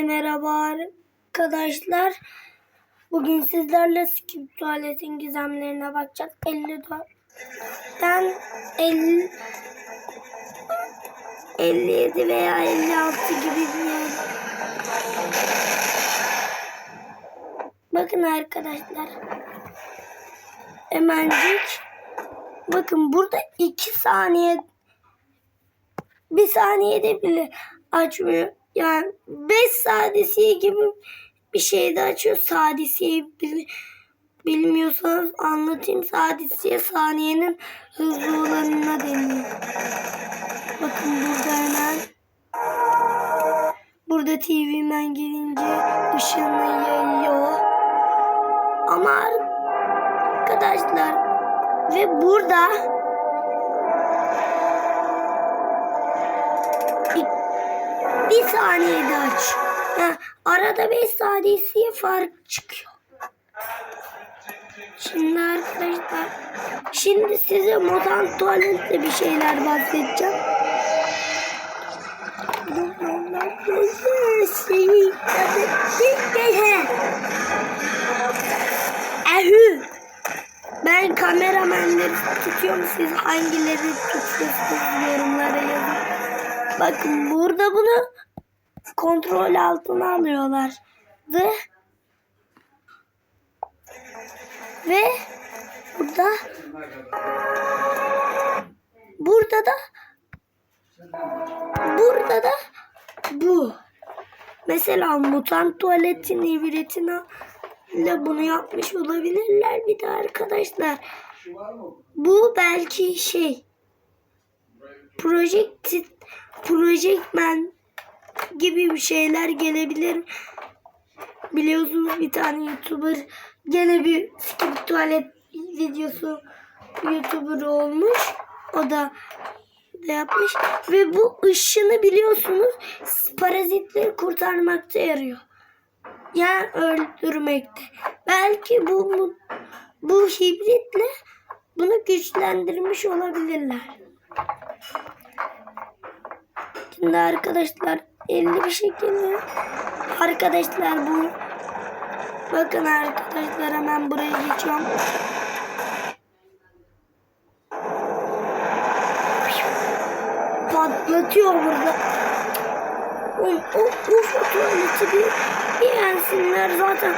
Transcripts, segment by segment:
Merhaba arkadaşlar. Bugün sizlerle skip tuvaletin gizemlerine bakacağız. 54'ten 50 57 veya 56 gibi bir yer. Bakın arkadaşlar. Hemencik. Bakın burada 2 saniye bir saniyede bile açmıyor. Yani 5 sadisiye gibi bir şey de açıyor. Sadisiye bil, bilmiyorsanız anlatayım. Sadisiye saniyenin hızlı olanına deniyor. Bakın burada hemen burada TV Man gelince ışığını yayıyor. Ama arkadaşlar ve burada bir saniyede aç. Yani arada 5 saniyesiye fark çıkıyor. Şimdi arkadaşlar şimdi size modern tuvaletle bir şeyler bahsedeceğim. Ehü. Ben kameramenleri tutuyorum. Siz hangileri tutuyorsunuz yorumlara yazın. Bakın burada bunu kontrol altına alıyorlardı. Ve burada burada da burada da bu. Mesela mutant tuvaletin ibretine ile bunu yapmış olabilirler bir de arkadaşlar. Bu belki şey Project Project Man gibi bir şeyler gelebilir. Biliyorsunuz bir tane YouTuber gene bir skip tuvalet videosu YouTuber olmuş. O da da yapmış. Ve bu ışını biliyorsunuz parazitleri kurtarmakta yarıyor. Yani öldürmekte. Belki bu bu, bu hibritle bunu güçlendirmiş olabilirler. Şimdi arkadaşlar 50 bir şekilde arkadaşlar bu bakın arkadaşlar hemen buraya geçiyorum. Patlatıyor burada. O, o, o tuvaleti bir, bir yensinler zaten.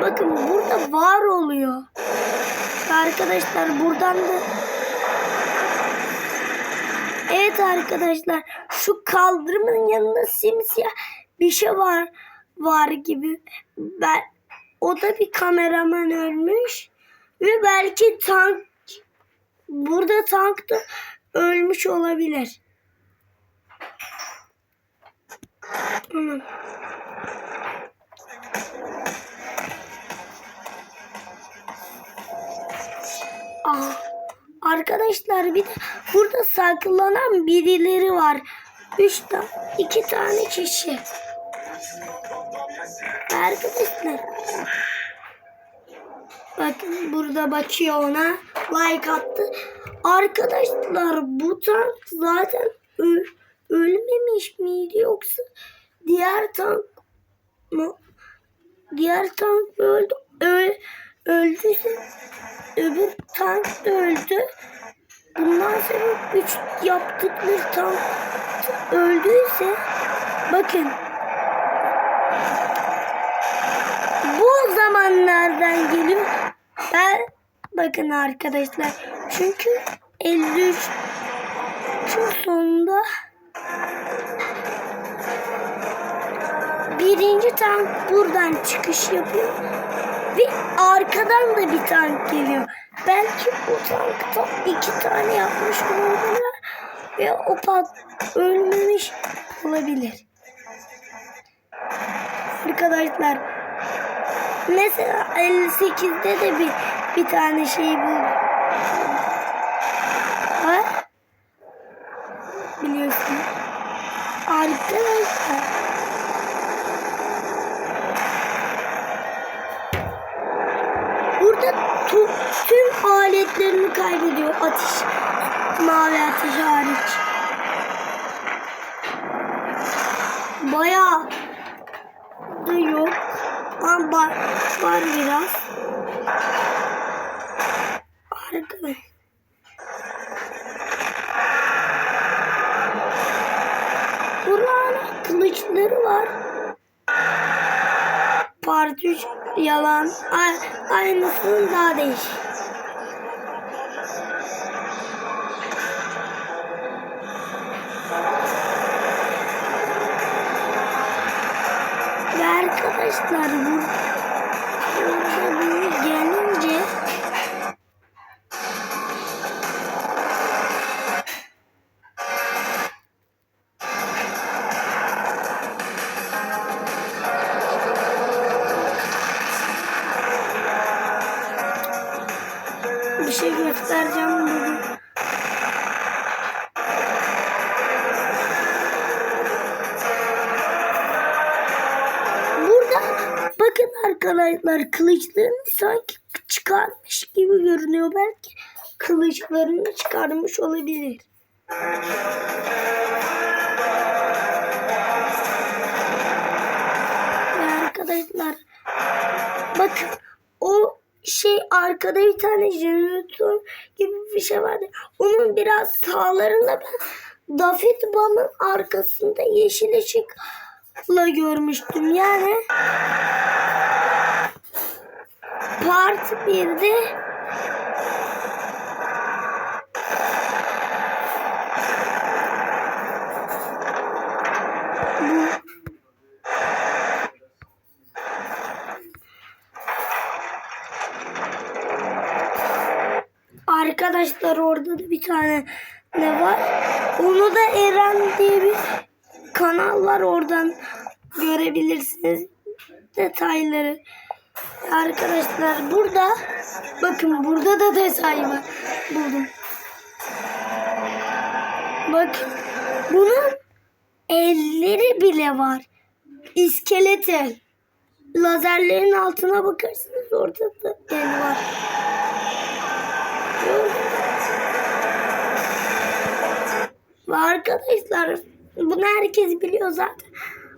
Bakın burada var oluyor. Arkadaşlar buradan da Evet arkadaşlar şu kaldırımın yanında simsiyah bir şey var var gibi. Ben, o da bir kameraman ölmüş ve belki tank burada tank da ölmüş olabilir. Tamam. Aa. Arkadaşlar bir de burada saklanan birileri var. Üç tane, iki tane kişi. Arkadaşlar. Bakın burada bakıyor ona. Like attı. Arkadaşlar bu tank zaten öl ölmemiş miydi yoksa diğer tank mı? Diğer tank öldü. Öl öldüyse öbür tank da öldü. Bundan sonra üç yaptıkları tank öldüyse bakın bu zamanlardan geliyor. Ben bakın arkadaşlar çünkü 53 sonunda birinci tank buradan çıkış yapıyor ve arkadan da bir tank geliyor. Belki o tankta iki tane yapmış olabilirler ve o pat ölmemiş olabilir. Arkadaşlar mesela 58'de de bir bir tane şey buldum. Var. Biliyorsun. Arkadaşlar Tu- tüm aletlerini kaybediyor ateş. Mavi ateş hariç. bayağı da yok. Ama var, var biraz. Arkadaş. Buranın kılıçları var. Part 3 yalan. Aynısının daha değişik. Ve arkadaşlar bu göstereceğim bugün. Burada bakın arkadaşlar kılıçlarını sanki çıkarmış gibi görünüyor. Belki kılıçlarını çıkarmış olabilir. Arkadaşlar bakın o şey arkada bir tane jeneratör bir şey vardı. Onun biraz sağlarında ben Daffy Duman'ın arkasında yeşil ışıkla görmüştüm. Yani Part 1'de ne var? Onu da Eren diye bir kanal var oradan görebilirsiniz detayları. Arkadaşlar burada bakın burada da detay var. Buldum. Bakın bunun elleri bile var. İskeleti. Lazerlerin altına bakarsınız orada da el var. Ve arkadaşlar bunu herkes biliyor zaten.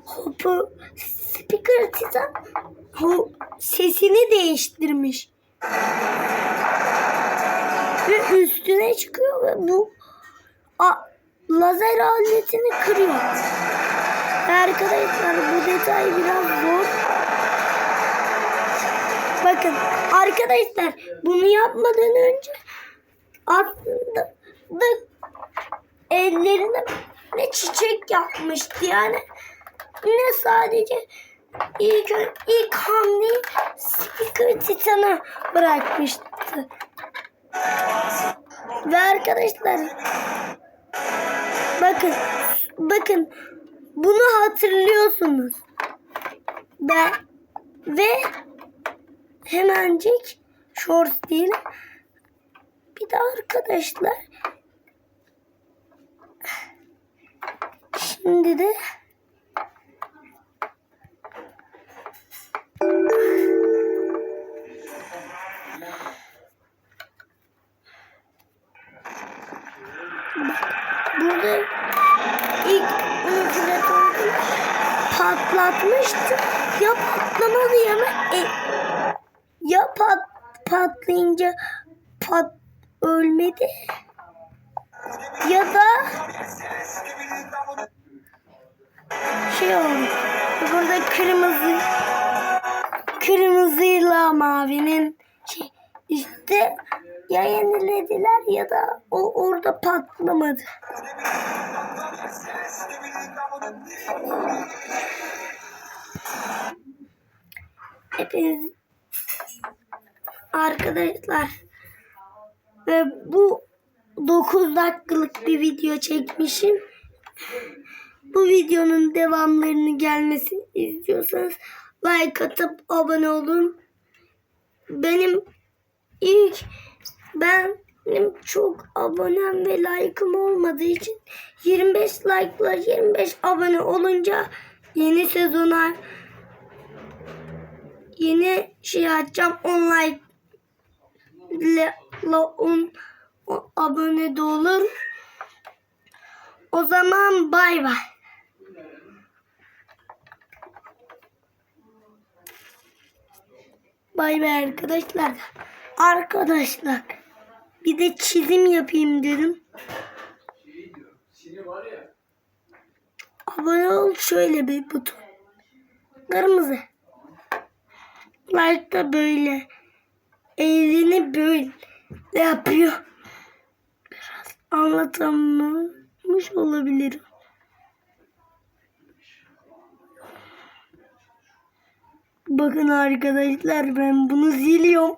Hopu speaker titan ho, sesini değiştirmiş. Ve üstüne çıkıyor ve bu a, lazer aletini kırıyor. Arkadaşlar bu detay biraz zor. Bakın arkadaşlar bunu yapmadan önce aslında da ellerine ne çiçek yapmıştı yani ne sadece ilk ilk hamleyi Speaker Titan'a bırakmıştı. Ve arkadaşlar bakın bakın bunu hatırlıyorsunuz. Ve ve hemencik shorts değil. Bir de arkadaşlar şimdi de burada ilk ücret patlatmıştı. Ya patlamadı ya da e, ya pat, patlayınca pat ölmedi. Ya da oldu. Burada kırmızı kırmızıyla mavinin şey işte ya yenilediler ya da o orada patlamadı. Hepiniz arkadaşlar ve bu 9 dakikalık bir video çekmişim. Bu videonun devamlarını gelmesini istiyorsanız like atıp abone olun. Benim ilk ben benim çok abonem ve like'ım olmadığı için 25 like'la 25 abone olunca yeni sezona yeni şey açacağım. 10 like ile 10 abone de olur. O zaman bay bay. Bay bay arkadaşlar. Arkadaşlar bir de çizim yapayım dedim. Abone ol şöyle bir buton. Kırmızı. Like da böyle. Elini böyle yapıyor. Biraz anlatamamış olabilirim. Bakın arkadaşlar ben bunu ziliyorum.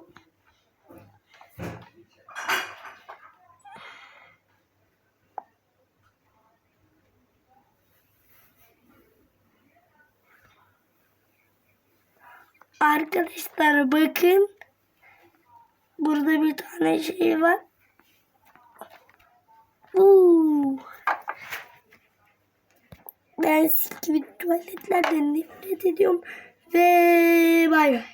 Arkadaşlar bakın. Burada bir tane şey var. Uuu. Ben gibi tuvaletlerden nefret ediyorum. Bye bye.